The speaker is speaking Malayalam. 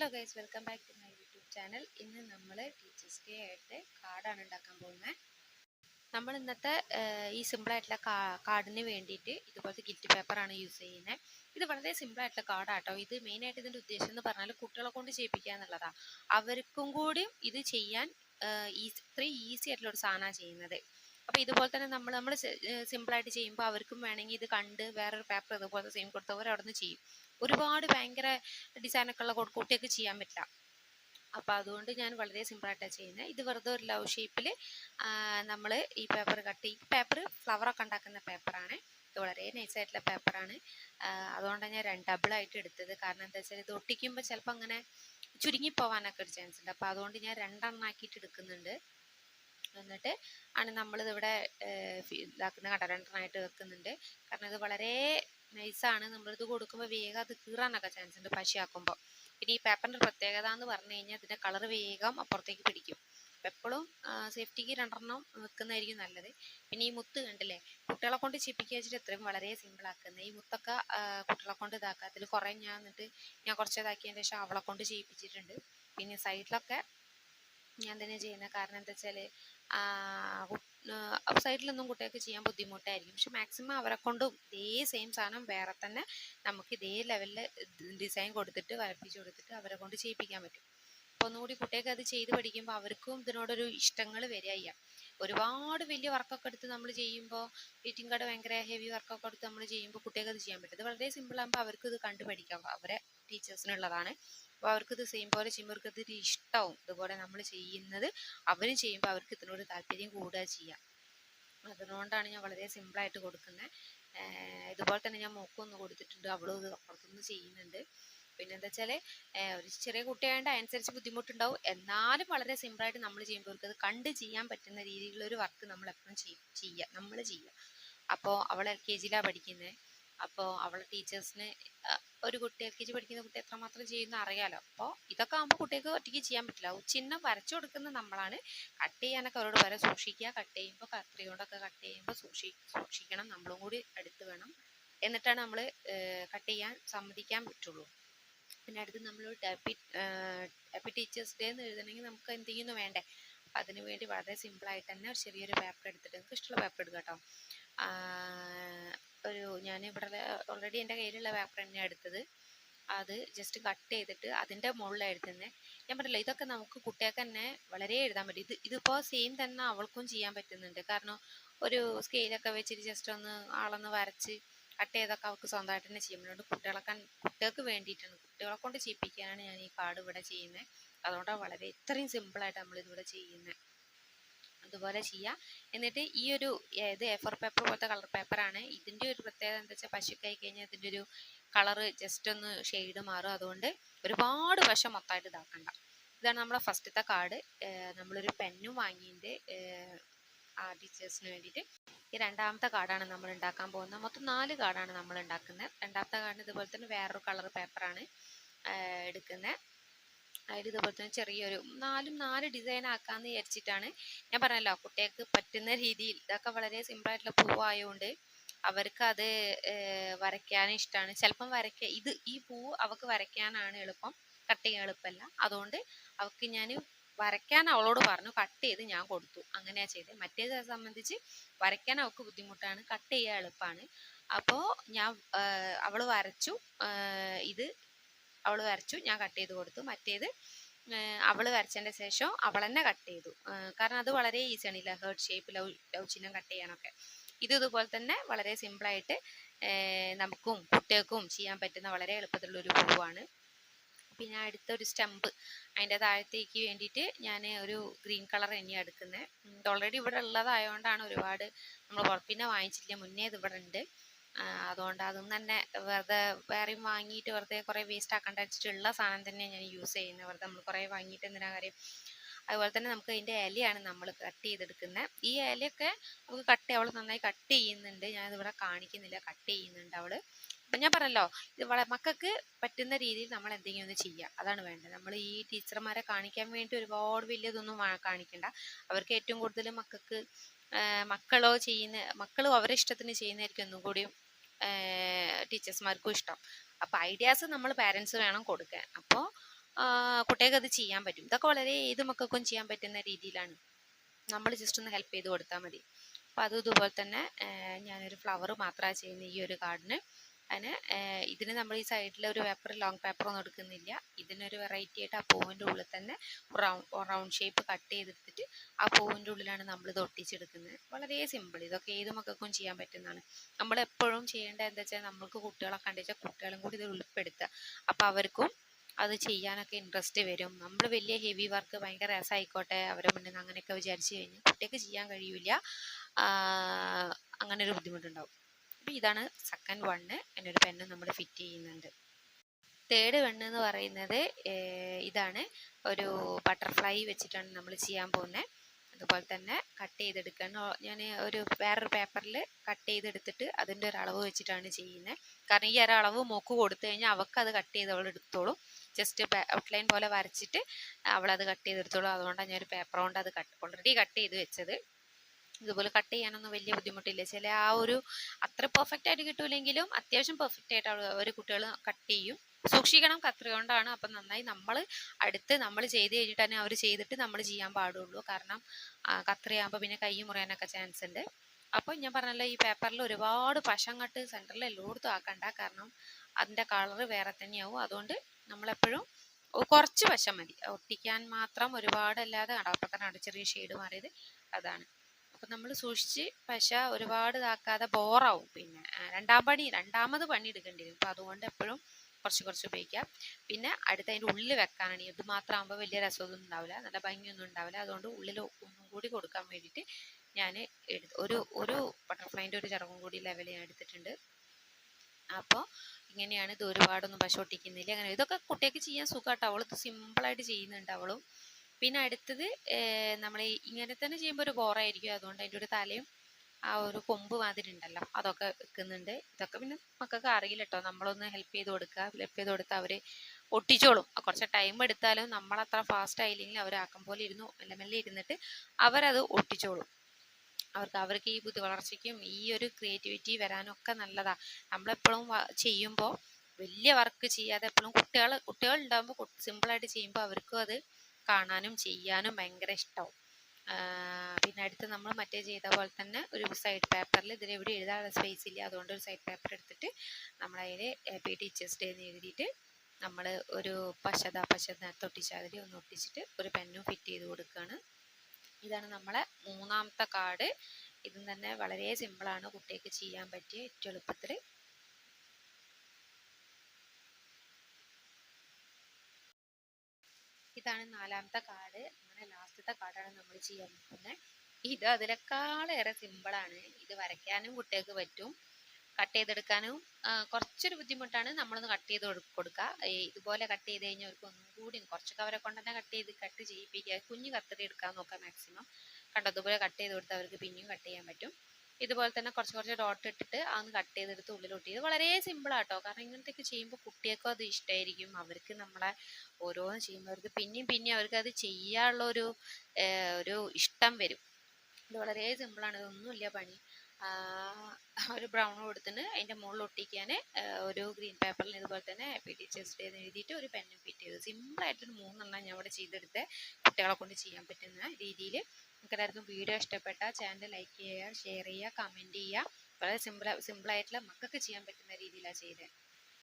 Hello guys welcome back to my YouTube channel ഇന്ന് നമ്മൾ ടീച്ചേഴ്സ് ഡേ ആയിട്ട് കാർഡാണ് ഉണ്ടാക്കാൻ പോകുന്നത്. നമ്മൾ ഇന്നത്തെ ഈ സിമ്പിൾ ആയിട്ടുള്ള കാർഡിന് വേണ്ടിയിട്ട് ഇതുപോലത്തെ ഗിഫ്റ്റ് പേപ്പറാണ് യൂസ് ചെയ്യുന്നത്. ഇത് വളരെ സിമ്പിൾ ആയിട്ടുള്ള കാർഡാട്ടോ ഇത് മെയിനായിട്ട് ഇതിന്റെ ഉദ്ദേശം എന്ന് പറഞ്ഞാൽ കുട്ടികളെ കൊണ്ട് ചെയ്യിപ്പിക്കുക എന്നുള്ളതാണ് അവർക്കും കൂടി ഇത് ചെയ്യാൻ ഈസി ഇത്രയും ഈസി ആയിട്ടുള്ള ഒരു സാധനമാണ് ചെയ്യുന്നത്. അപ്പോൾ ഇതുപോലെ തന്നെ നമ്മൾ നമ്മൾ സിമ്പിളായിട്ട് ചെയ്യുമ്പോൾ അവർക്കും വേണമെങ്കിൽ ഇത് കണ്ട് വേറൊരു പേപ്പർ ഇതുപോലത്തെ സെയിം കൊടുത്തവർ അവിടെ നിന്ന് ചെയ്യും. ഒരുപാട് ഭയങ്കര ഡിസൈനൊക്കെ ഉള്ള കൊടുക്കൂട്ടിയൊക്കെ ചെയ്യാൻ പറ്റില്ല. അപ്പോൾ അതുകൊണ്ട് ഞാൻ വളരെ സിമ്പിൾ സിമ്പിളായിട്ടാണ് ചെയ്യുന്നത് ഇത് വെറുതെ ഒരു ലവ് ഷേപ്പിൽ നമ്മൾ ഈ പേപ്പർ കട്ട് ഈ പേപ്പർ ഫ്ലവറൊക്കെ ഉണ്ടാക്കുന്ന പേപ്പറാണ് ഇത് വളരെ നൈസായിട്ടുള്ള പേപ്പറാണ് അതുകൊണ്ടാണ് ഞാൻ രണ്ട് ഡബിളായിട്ട് എടുത്തത്. കാരണം എന്താ വെച്ചാൽ ഇത് ഒട്ടിക്കുമ്പോൾ ചിലപ്പോൾ അങ്ങനെ ചുരുങ്ങി പോവാനൊക്കെ ഒരു ചാൻസ് ഉണ്ട്. അപ്പോൾ അതുകൊണ്ട് ഞാൻ രണ്ടെണ്ണം ആക്കിയിട്ട് എടുക്കുന്നുണ്ട്. എന്നിട്ട് ആണ് നമ്മളിതിവിടെ ഇതാക്കുന്ന കടലണ്ടനായിട്ട് വെക്കുന്നുണ്ട്. കാരണം ഇത് വളരെ നൈസാണ് നമ്മളിത് കൊടുക്കുമ്പോൾ വേഗം അത് കീറാനൊക്കെ ചാൻസ് ഉണ്ട് പശയാക്കുമ്പോൾ പിന്നെ ഈ പേപ്പറിന്റെ പ്രത്യേകത എന്ന് പറഞ്ഞു കഴിഞ്ഞാൽ ഇതിന്റെ കളർ വേഗം അപ്പുറത്തേക്ക് പിടിക്കും. അപ്പം എപ്പോഴും സേഫ്റ്റിക്ക് രണ്ടെണ്ണം വെക്കുന്നതായിരിക്കും നല്ലത്. പിന്നെ ഈ മുത്ത് കണ്ടില്ലേ? കുട്ടികളെ കൊണ്ട് ചിപ്പിക്കുക വെച്ചിട്ട് എത്രയും വളരെ സിമ്പിൾ ആക്കുന്നത് ഈ മുത്തൊക്കെ കുട്ടികളെ കൊണ്ട് ഇതാക്കുക അതിൽ കുറേ ഞാൻ എന്നിട്ട് ഞാൻ കുറച്ച് ഇതാക്കിയതിന് ശേഷം അവളെ കൊണ്ട് ചെയ്യിപ്പിച്ചിട്ടുണ്ട് പിന്നെ സൈഡിലൊക്കെ ഞാൻ തന്നെ ചെയ്യുന്നത് കാരണം എന്താ വെച്ചാൽ സൈഡിലൊന്നും കുട്ടികൾക്ക് ചെയ്യാൻ ബുദ്ധിമുട്ടായിരിക്കും. പക്ഷെ മാക്സിമം അവരെ കൊണ്ടും ഇതേ സെയിം സാധനം വേറെ തന്നെ നമുക്ക് ഇതേ ലെവലിൽ ഡിസൈൻ കൊടുത്തിട്ട് വരപ്പിച്ച് കൊടുത്തിട്ട് അവരെ കൊണ്ട് ചെയ്യിപ്പിക്കാൻ പറ്റും. അപ്പോൾ ഒന്നുകൂടി കുട്ടികൾക്ക് അത് ചെയ്ത് പഠിക്കുമ്പോൾ അവർക്കും ഇതിനോടൊരു ഇഷ്ടങ്ങൾ വരിക ചെയ്യാം. ഒരുപാട് വലിയ വർക്കൊക്കെ എടുത്ത് നമ്മൾ ചെയ്യുമ്പോൾ ഗ്രീറ്റിംഗ് കാർഡ് ഭയങ്കര ഹെവി വർക്കൊക്കെ എടുത്ത് നമ്മൾ ചെയ്യുമ്പോൾ കുട്ടികൾക്ക് അത് ചെയ്യാൻ പറ്റും. ഇത് വളരെ സിമ്പിൾ ആകുമ്പോൾ അവർക്ക് ഇത് കണ്ടു പഠിക്കാം അവരെ ടീച്ചേഴ്സിനുള്ളതാണ് അപ്പോൾ അവർക്ക് ഇത് സെയിം പോലെ ചെയ്യുമ്പോൾ അവർക്ക് ഇതൊരു ഇഷ്ടവും. ഇതുപോലെ നമ്മൾ ചെയ്യുന്നത് അവരും ചെയ്യുമ്പോൾ അവർക്ക് ഇതിനോട് താല്പര്യം കൂടുക ചെയ്യാം. അതുകൊണ്ടാണ് ഞാൻ വളരെ സിമ്പിളായിട്ട് കൊടുക്കുന്നത് ഇതുപോലെ തന്നെ ഞാൻ മോക്കൊന്ന് കൊടുത്തിട്ടുണ്ട്. അവളും ഇത് അപ്പുറത്തുനിന്ന് ചെയ്യുന്നുണ്ട്. പിന്നെ എന്താ വെച്ചാൽ ഒരു ചെറിയ കുട്ടിയായതുകൊണ്ട് അതനുസരിച്ച് ബുദ്ധിമുട്ടുണ്ടാവും. എന്നാലും വളരെ സിമ്പിളായിട്ട് നമ്മൾ ചെയ്യുമ്പോൾ അത് കണ്ട് ചെയ്യാൻ പറ്റുന്ന രീതിയിലുള്ള ഒരു വർക്ക് നമ്മൾ എപ്പോഴും ചെയ്യുക നമ്മൾ ചെയ്യുക അപ്പോൾ അവൾ എൽ കെ ജിയിലാണ് പഠിക്കുന്നത് അപ്പോൾ അവളെ ടീച്ചേഴ്സിന് ഒരു കുട്ടി എൽ കെ ജി പഠിക്കുന്ന കുട്ടി എത്രമാത്രം ചെയ്യുന്ന അറിയാലോ. അപ്പോൾ ഇതൊക്കെ ആകുമ്പോൾ കുട്ടികൾക്ക് ഒറ്റയ്ക്ക് ചെയ്യാൻ പറ്റില്ല. ചിഹ്നം വരച്ചു കൊടുക്കുന്ന നമ്മളാണ് കട്ട് ചെയ്യാനൊക്കെ അവരോട് വരെ സൂക്ഷിക്കുക കട്ട് ചെയ്യുമ്പോൾ കത്രി കൊണ്ടൊക്കെ കട്ട് ചെയ്യുമ്പോൾ സൂക്ഷി സൂക്ഷിക്കണം നമ്മളും കൂടി അടുത്ത് വേണം എന്നിട്ടാണ് നമ്മൾ കട്ട് ചെയ്യാൻ സമ്മതിക്കാൻ പറ്റുള്ളൂ. പിന്നെ അടുത്ത് നമ്മൾ ഹാപ്പി ടീച്ചേഴ്സ് ഡേ എന്ന് എഴുതണമെങ്കിൽ നമുക്ക് എന്തെങ്കിലും വേണ്ടേ? അപ്പം അതിന് വേണ്ടി വളരെ സിമ്പിളായിട്ട് തന്നെ ഒരു ചെറിയൊരു പേപ്പർ എടുത്തിട്ട് നിങ്ങൾക്ക് ഇഷ്ടമുള്ള പേപ്പർ എടുക്കാട്ടോ. കേട്ടോ. ഒരു ഞാൻ ഇവിടെ ഓൾറെഡി എന്റെ കയ്യിലുള്ള പേപ്പർ തന്നെയാണ് എടുത്തത്. അത് ജസ്റ്റ് കട്ട് ചെയ്തിട്ട് അതിന്റെ മുകളിലാണ് എഴുതുന്നത് ഞാൻ പറഞ്ഞില്ല ഇതൊക്കെ നമുക്ക് കുട്ടികൾക്ക് തന്നെ വളരെ എഴുതാൻ പറ്റും. ഇത് ഇതിപ്പോൾ സെയിം തന്നെ അവൾക്കും ചെയ്യാൻ പറ്റുന്നുണ്ട്. കാരണം ഒരു സ്കെയിലൊക്കെ വെച്ചിട്ട് ജസ്റ്റ് ഒന്ന് ആളൊന്ന് വരച്ച് കട്ട് ചെയ്തൊക്കെ അവൾക്ക് സ്വന്തമായിട്ട് തന്നെ ചെയ്യാൻ പറ്റും. കുട്ടികളൊക്കെ കുട്ടികൾക്ക് വേണ്ടിയിട്ടാണ്. കുട്ടികളെ കൊണ്ട് ചെയ്യിപ്പിക്കാനാണ് ഞാൻ ഈ കാർഡ് ഇവിടെ ചെയ്യുന്നത്. അതുകൊണ്ടാണ് വളരെ ഇത്രയും സിമ്പിളായിട്ട് നമ്മളിതിവിടെ ചെയ്യുന്നത്. അതുപോലെ ചെയ്യുക എന്നിട്ട് ഈ ഒരു ഇത് എ ഫോർ പേപ്പർ പോലത്തെ കളർ പേപ്പറാണ് ഇതിന്റെ ഒരു പ്രത്യേകത എന്താ വെച്ചാൽ പശുക്കായി കഴിഞ്ഞാൽ ഇതിന്റെ ഒരു കളറ് ജസ്റ്റ് ഒന്ന് ഷെയ്ഡ് മാറും. അതുകൊണ്ട് ഒരുപാട് വശം മൊത്തമായിട്ട് ഇതാക്കണ്ട. ഇതാണ് നമ്മളെ ഫസ്റ്റത്തെ കാർഡ് നമ്മളൊരു പെന്നും വാങ്ങിയിട്ട് ആ ടീച്ചേഴ്സിന് വേണ്ടിയിട്ട്. ഈ രണ്ടാമത്തെ കാർഡാണ് നമ്മൾ ഉണ്ടാക്കാൻ പോകുന്നത്. മൊത്തം നാല് കാർഡാണ് നമ്മൾ ഉണ്ടാക്കുന്നത് രണ്ടാമത്തെ കാർഡിന് ഇതുപോലെ തന്നെ വേറൊരു കളർ പേപ്പറാണ് എടുക്കുന്നത് അതിൽ ഇതുപോലെ തന്നെ ചെറിയൊരു നാലും നാല് ഡിസൈൻ ആക്കാമെന്ന് വിചാരിച്ചിട്ടാണ് ഞാൻ പറഞ്ഞല്ലോ കുട്ടികൾക്ക് പറ്റുന്ന രീതിയിൽ. ഇതൊക്കെ വളരെ സിമ്പിളായിട്ടുള്ള പൂവായതുകൊണ്ട് അവർക്ക് അത് വരയ്ക്കാൻ ഇഷ്ടമാണ് ചിലപ്പം വരയ്ക്കുക ഇത് ഈ പൂവ് അവൾക്ക് വരയ്ക്കാനാണ് എളുപ്പം കട്ട് ചെയ്യാൻ എളുപ്പമല്ല അതുകൊണ്ട് അവൾക്ക് ഞാൻ വരയ്ക്കാൻ അവളോട് പറഞ്ഞു കട്ട് ചെയ്ത് ഞാൻ കൊടുത്തു. അങ്ങനെയാ ചെയ്തത് മറ്റേത് സംബന്ധിച്ച് വരയ്ക്കാൻ അവൾക്ക് ബുദ്ധിമുട്ടാണ് കട്ട് ചെയ്യാൻ എളുപ്പമാണ് അപ്പോൾ ഞാൻ അവൾ വരച്ചു. ഇത് അവൾ വരച്ചു ഞാൻ കട്ട് ചെയ്ത് കൊടുത്തു. മറ്റേത് അവൾ വരച്ചതിന്റെ ശേഷം അവൾ തന്നെ കട്ട് ചെയ്തു. കാരണം അത് വളരെ ഈസിയാണ് ഇല്ല ഹേർട്ട് ഷേപ്പ് ലവ് ലവ് ചിഹ്നം കട്ട് ചെയ്യാനൊക്കെ. ഇത് ഇതുപോലെ തന്നെ വളരെ സിമ്പിളായിട്ട് നമുക്കും കുട്ടികൾക്കും ചെയ്യാൻ പറ്റുന്ന വളരെ എളുപ്പത്തിലുള്ള ഒരു പൂവാണ്. പിന്നെ അടുത്തൊരു സ്റ്റമ്പ് അതിന്റെ താഴത്തേക്ക് വേണ്ടിയിട്ട് ഞാൻ ഒരു ഗ്രീൻ കളർ തന്നെയാണ് എടുക്കുന്നത് ഓൾറെഡി ഇവിടെ ഉള്ളതായതുകൊണ്ടാണ് ഒരുപാട് നമ്മൾ പിന്നെ വാങ്ങിച്ചില്ല മുന്നേ ഇത് ഇവിടെ ഉണ്ട്. അതുകൊണ്ട് അതും തന്നെ വെറുതെ വേറെയും വാങ്ങിയിട്ട് വെറുതെ കുറേ വേസ്റ്റ് ആക്കേണ്ട വെച്ചിട്ടുള്ള സാധനം തന്നെ ഞാൻ യൂസ് ചെയ്യുന്നത്. വെറുതെ നമ്മൾ കുറേ വാങ്ങിയിട്ട് എന്തിനാ കാര്യം? അതുപോലെ തന്നെ നമുക്ക് ഇതിന്റെ ഇലയാണ് നമ്മൾ കട്ട് ചെയ്തെടുക്കുന്നത്. ഈ ഇലയൊക്കെ നമുക്ക് കട്ട് അവൾ നന്നായി കട്ട് ചെയ്യുന്നുണ്ട്. ഞാനിതിവിടെ കാണിക്കുന്നില്ല. കട്ട് ചെയ്യുന്നുണ്ട് അവൾ അപ്പം ഞാൻ പറഞ്ഞല്ലോ ഇത് വള മക്കൾക്ക് പറ്റുന്ന രീതിയിൽ നമ്മൾ എന്തെങ്കിലും ഒന്ന് ചെയ്യുക അതാണ് വേണ്ടത്. നമ്മൾ ഈ ടീച്ചർമാരെ കാണിക്കാൻ വേണ്ടി ഒരുപാട് വലിയതൊന്നും കാണിക്കണ്ട. അവർക്ക് ഏറ്റവും കൂടുതൽ മക്കൾക്ക് മക്കളോ ചെയ്യുന്ന മക്കളും അവരെ ഇഷ്ടത്തിന് ചെയ്യുന്നതായിരിക്കും ഒന്നും കൂടിയും ടീച്ചേഴ്സ്മാർക്കും ഇഷ്ടം. അപ്പോൾ ഐഡിയാസ് നമ്മൾ പാരൻസ് വേണം കൊടുക്കാൻ. അപ്പോൾ കുട്ടികൾക്ക് അത് ചെയ്യാൻ പറ്റും. ഇതൊക്കെ വളരെ ഏത് മക്കൾക്കും ചെയ്യാൻ പറ്റുന്ന രീതിയിലാണ്. നമ്മൾ ജസ്റ്റ് ഒന്ന് ഹെൽപ്പ് ചെയ്ത് കൊടുത്താൽ മതി. അപ്പോൾ അതും ഇതുപോലെ തന്നെ ഞാനൊരു ഫ്ലവർ മാത്രമാണ് ചെയ്യുന്നത് ഈ ഒരു കാർഡിന് അതിന് ഇതിന് നമ്മൾ ഈ സൈഡിൽ ഒരു പേപ്പർ ലോങ് പേപ്പർ ഒന്നും എടുക്കുന്നില്ല. ഇതിനൊരു വെറൈറ്റി ആയിട്ട് ആ പൂവിന്റെ ഉള്ളിൽ തന്നെ റൗണ്ട് ഷേപ്പ് കട്ട് ചെയ്തെടുത്തിട്ട് ആ പൂവിന്റെ ഉള്ളിലാണ് നമ്മൾ ഇത് ഒട്ടിച്ചെടുക്കുന്നത്. വളരെ സിമ്പിൾ ഇതൊക്കെ ഏത് മക്കൾക്കും ചെയ്യാൻ പറ്റുന്നതാണ്. നമ്മൾ എപ്പോഴും ചെയ്യേണ്ടത് എന്താ വെച്ചാൽ നമ്മൾക്ക് കുട്ടികളെ കണ്ടുവച്ചാൽ കുട്ടികളും കൂടി ഇത് ഉൾപ്പെടുത്തുക. അപ്പോൾ അവർക്കും അത് ചെയ്യാനൊക്കെ ഇൻട്രസ്റ്റ് വരും. നമ്മൾ വലിയ ഹെവി വർക്ക് ഭയങ്കര രസമായിക്കോട്ടെ അവരെ മുന്നിൽ അങ്ങനെയൊക്കെ വിചാരിച്ചു കഴിഞ്ഞാൽ കുട്ടിക്ക് ചെയ്യാൻ കഴിയില്ല അങ്ങനെ ഒരു ബുദ്ധിമുട്ടുണ്ടാവും. അപ്പോൾ ഇതാണ് സെക്കൻഡ് വണ്ണ് എന്നൊരു പെണ്ണ് നമ്മൾ ഫിറ്റ് ചെയ്യുന്നുണ്ട്. തേർഡ് വണ്ണ് എന്ന് പറയുന്നത് ഇതാണ് ഒരു ബട്ടർഫ്ലൈ വെച്ചിട്ടാണ് നമ്മൾ ചെയ്യാൻ പോകുന്നത് അതുപോലെ തന്നെ കട്ട് ചെയ്തെടുക്കാൻ ഞാൻ ഒരു വേറൊരു പേപ്പറിൽ കട്ട് ചെയ്തെടുത്തിട്ട് അതിന്റെ ഒരു അളവ് വെച്ചിട്ടാണ് ചെയ്യുന്നത് കാരണം ഈ ഒരു അളവ് മോക്ക് കൊടുത്തു കഴിഞ്ഞാൽ അവൾക്ക് അത് കട്ട് ചെയ്ത് അവൾ എടുത്തോളും. ജസ്റ്റ് ഔട്ട്ലൈൻ പോലെ വരച്ചിട്ട് അവളത് കട്ട് ചെയ്തെടുത്തോളും. അതുകൊണ്ടാണ് ഞാൻ ഒരു പേപ്പർ കൊണ്ട് അത് കട്ട് ഓൾറെഡി കട്ട് ചെയ്ത് വെച്ചത്. ഇതുപോലെ കട്ട് ചെയ്യാനൊന്നും വലിയ ബുദ്ധിമുട്ടില്ല. ചില ആ ഒരു അത്ര പെർഫെക്റ്റ് ആയിട്ട് കിട്ടൂലെങ്കിലും അത്യാവശ്യം പെർഫെക്റ്റ് ആയിട്ട് അവർ കുട്ടികൾ കട്ട് ചെയ്യും. സൂക്ഷിക്കണം കത്രി കൊണ്ടാണ് അപ്പം നന്നായി നമ്മൾ അടുത്ത് നമ്മൾ ചെയ്ത് കഴിഞ്ഞിട്ട് തന്നെ അവർ ചെയ്തിട്ട് നമ്മൾ ചെയ്യാൻ പാടുള്ളൂ. കാരണം കത്രിയാകുമ്പോൾ പിന്നെ കൈ മുറിയാനൊക്കെ ചാൻസ് ഉണ്ട്. അപ്പോൾ ഞാൻ പറഞ്ഞല്ലോ ഈ പേപ്പറിൽ ഒരുപാട് പശങ്ങട്ട് സെന്ററിൽ എല്ലായിടത്തും ആക്കണ്ട. കാരണം അതിന്റെ കളർ വേറെ തന്നെയാവും. അതുകൊണ്ട് നമ്മളെപ്പോഴും കുറച്ച് വശം മതി. ഒട്ടിക്കാൻ മാത്രം ഒരുപാടല്ലാതെ കടപ്പത്തനാണ് ചെറിയ ഷെയ്ഡ് മാറിയത് അതാണ്. നമ്മൾ സൂക്ഷിച്ച് പശ ഒരുപാട് ഇതാക്കാതെ ബോറാവും പിന്നെ. രണ്ടാം പണി രണ്ടാമത് പണി എടുക്കേണ്ടി വരും. അപ്പോൾ അതുകൊണ്ട് എപ്പോഴും കുറച്ച് കുറച്ച് ഉപയോഗിക്കാം. പിന്നെ അടുത്ത അതിന്റെ ഉള്ളിൽ വെക്കാനാണ്. ഇത് മാത്രം ആകുമ്പോൾ വലിയ രസമൊന്നും ഉണ്ടാവില്ല. നല്ല ഭംഗിയൊന്നും ഉണ്ടാവില്ല. അതുകൊണ്ട് ഉള്ളിൽ ഒന്നും കൂടി കൊടുക്കാൻ വേണ്ടിയിട്ട് ഞാൻ ഒരു ഒരു ബട്ടർഫ്ലൈന്റെ ഒരു ചിറകും കൂടി ലെവൽ ഞാൻ എടുത്തിട്ടുണ്ട്. അപ്പോൾ ഇങ്ങനെയാണ് ഇത് ഒരുപാടൊന്നും പശ ഒട്ടിക്കുന്നില്ല അങ്ങനെ ഇതൊക്കെ കുട്ടിയൊക്കെ ചെയ്യാൻ സുഖമാട്ടോ അവൾ ഇത് സിമ്പിളായിട്ട് ചെയ്യുന്നുണ്ട് അവളും. പിന്നെ അടുത്തത് നമ്മൾ ഇങ്ങനെ തന്നെ ചെയ്യുമ്പോൾ ഒരു ബോറായിരിക്കും. അതുകൊണ്ട് അതിന്റെ ഒരു തലയും ആ ഒരു കൊമ്പ് മാതിരി ഉണ്ടല്ലോ അതൊക്കെ വെക്കുന്നുണ്ട്. ഇതൊക്കെ പിന്നെ മക്കൾക്ക് അറിയില്ല കേട്ടോ നമ്മളൊന്ന് ഹെൽപ്പ് ചെയ്ത് കൊടുക്കുക ഹെൽപ്പ് ചെയ്ത് കൊടുത്താൽ അവർ ഒട്ടിച്ചോളും. കുറച്ച് ടൈം എടുത്താലും നമ്മളത്ര ഫാസ്റ്റ് ആയില്ലെങ്കിൽ അവർ ആക്കം പോലെ ഇരുന്നു മെല്ലെ മെല്ലെ ഇരുന്നിട്ട് അവരത് ഒട്ടിച്ചോളും. അവർക്ക് അവർക്ക് ഈ ബുദ്ധി വളർച്ചയ്ക്കും ഈ ഒരു ക്രിയേറ്റിവിറ്റി വരാനൊക്കെ നല്ലതാണ് നമ്മളെപ്പോഴും ചെയ്യുമ്പോൾ വലിയ വർക്ക് ചെയ്യാതെ എപ്പോഴും കുട്ടികൾ കുട്ടികൾ ഉണ്ടാകുമ്പോൾ സിമ്പിളായിട്ട് ചെയ്യുമ്പോൾ അവർക്കും അത് കാണാനും ചെയ്യാനും ഭയങ്കര ഇഷ്ടമാവും പിന്നെ അടുത്ത് നമ്മൾ മറ്റേ ചെയ്ത പോലെ തന്നെ ഒരു സൈഡ് പേപ്പറിൽ ഇതിൽ എവിടെ എഴുതാനുള്ള സ്പേസ് ഇല്ല. അതുകൊണ്ട് ഒരു സൈഡ് പേപ്പർ എടുത്തിട്ട് നമ്മളതിൽ ഹാപ്പി ടീച്ചേഴ്സ് ഡേ എന്ന് എഴുതിയിട്ട് നമ്മൾ ഒരു പശത പശത തൊട്ടിച്ചാതിരി ഒന്ന് ഒട്ടിച്ചിട്ട് ഒരു പെന്നും ഫിറ്റ് ചെയ്ത് കൊടുക്കുകയാണ് ഇതാണ് നമ്മളെ മൂന്നാമത്തെ കാർഡ് ഇതും തന്നെ വളരെ സിമ്പിളാണ് കുട്ടികൾക്ക് ചെയ്യാൻ പറ്റിയ ഏറ്റവും എളുപ്പത്തിൽ ഇതാണ് നാലാമത്തെ കാർഡ്. അങ്ങനെ ലാസ്റ്റത്തെ കാർഡാണ് നമ്മൾ ചെയ്യാൻ പോകുന്നത് ഇത് അതിനേക്കാളേറെ സിമ്പിളാണ് ഇത് വരയ്ക്കാനും കുട്ടികൾക്ക് പറ്റും. കട്ട് ചെയ്തെടുക്കാനും കുറച്ചൊരു ബുദ്ധിമുട്ടാണ് നമ്മളൊന്ന് കട്ട് ചെയ്ത് കൊടുക്കുക ഇതുപോലെ കട്ട് ചെയ്ത് കഴിഞ്ഞാൽ അവർക്ക് ഒന്നും കൂടി കുറച്ചൊക്കെ അവരെ കൊണ്ട് തന്നെ കട്ട് ചെയ്ത് കട്ട് ചെയ്യിപ്പിക്കുക. കുഞ്ഞ് കത്തറി എടുക്കാൻ നോക്കാം മാക്സിമം കണ്ടോ? അതുപോലെ കട്ട് ചെയ്ത് കൊടുത്താൽ അവർക്ക് പിന്നെയും കട്ട് ചെയ്യാൻ പറ്റും. ഇതുപോലെ തന്നെ കുറച്ച് കുറച്ച് ഡോട്ട് ഇട്ടിട്ട് അതൊന്ന് കട്ട് ചെയ്തെടുത്ത് ഉള്ളിലോട്ട് ചെയ്ത്. വളരെ സിമ്പിളാട്ടോ കാരണം ഇങ്ങനത്തെയൊക്കെ ചെയ്യുമ്പോൾ കുട്ടികൾക്കും അത് ഇഷ്ടമായിരിക്കും അവർക്ക് നമ്മളെ ഓരോന്ന് ചെയ്യുമ്പോൾ അവർക്ക് പിന്നെയും പിന്നെയും അവർക്ക് അത് ചെയ്യാനുള്ള ഒരു ഒരു ഇഷ്ടം വരും. ഇത് വളരെ സിമ്പിളാണ് ഇതൊന്നുമില്ല പണി. ഒരു ബ്രൗൺ കൊടുത്തിന് അതിന്റെ മുകളിൽ ഒട്ടിക്കാൻ ഒരു ഗ്രീൻ പേപ്പറിൽ ഇതുപോലെ തന്നെ ഹാപ്പി ടീച്ചേഴ്സ് ഡേ എഴുതിയിട്ട് ഒരു പെന്നും ഫിറ്റ് ചെയ്തു. സിമ്പിളായിട്ടൊരു മൂന്നെണ്ണം ഞാൻ ഇവിടെ ചെയ്തെടുത്ത് കുട്ടികളെ കൊണ്ട് ചെയ്യാൻ പറ്റുന്ന രീതിയിൽ നിങ്ങൾക്ക് എല്ലാവർക്കും വീഡിയോ ഇഷ്ടപ്പെട്ട ചാനൽ ലൈക്ക് ചെയ്യുക ഷെയർ ചെയ്യുക കമന്റ് ചെയ്യുക. വളരെ സിമ്പിൾ സിമ്പിളായിട്ടുള്ള മക്കൾക്ക് ചെയ്യാൻ പറ്റുന്ന രീതിയിലാണ് ചെയ്തത്.